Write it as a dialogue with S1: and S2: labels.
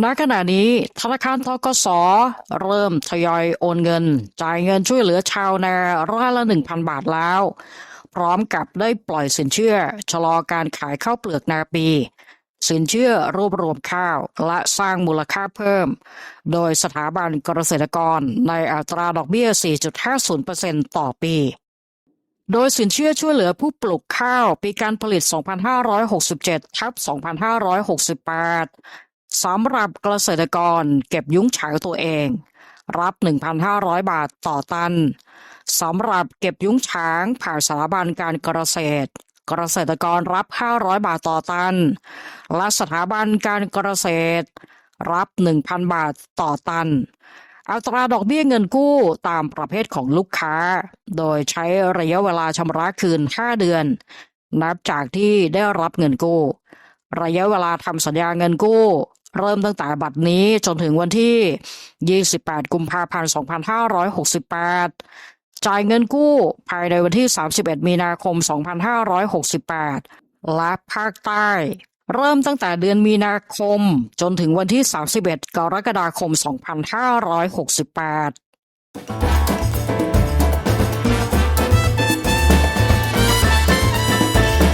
S1: ณขณะนี้ธนาคารทกสเริ่มทยอยโอนเงิน จ่ายเงินช่วยเหลือชาวนาร้อยละ 1,000 บาทแล้ว พร้อมกับได้ปล่อยสินเชื่อ ชะลอการขายข้าวเปลือกนาปี สินเชื่อรวบรวมข้าวและสร้างมูลค่าเพิ่ม โดยสถาบันเกษตรกรในอัตราดอกเบี้ย 4.50%ต่อปี โดยสินเชื่อช่วยเหลือผู้ปลูกข้าวปีการผลิต 2567ทับ2568 สำหรับเกษตรกรเก็บยุ้งฉางตัวเอง รับ 1,500 บาทต่อตันสำหรับเก็บยุ้งฉางผ่านสถาบันการเกษตร เกษตรกรรับ 500 บาทต่อตัน และสถาบันการเกษตร รับ 1,000 บาทต่อตันอัตราดอกเบี้ยเงินกู้ตามประเภทของลูกค้า โดยใช้ระยะเวลาชำระคืน 5 เดือน นับจากที่ได้รับเงินกู้ ระยะเวลาทำสัญญาเงินกู้ เริ่มตั้งแต่บัดนี้จนถึงวันที่ 28 กุมภาพันธ์ 2568 จ่ายเงินกู้ภายในวันที่ 31 มีนาคม 2568 และภาคใต้ เริ่มตั้งแต่เดือนมีนาคม จนถึงวันที่ 31 กรกฎาคม 2568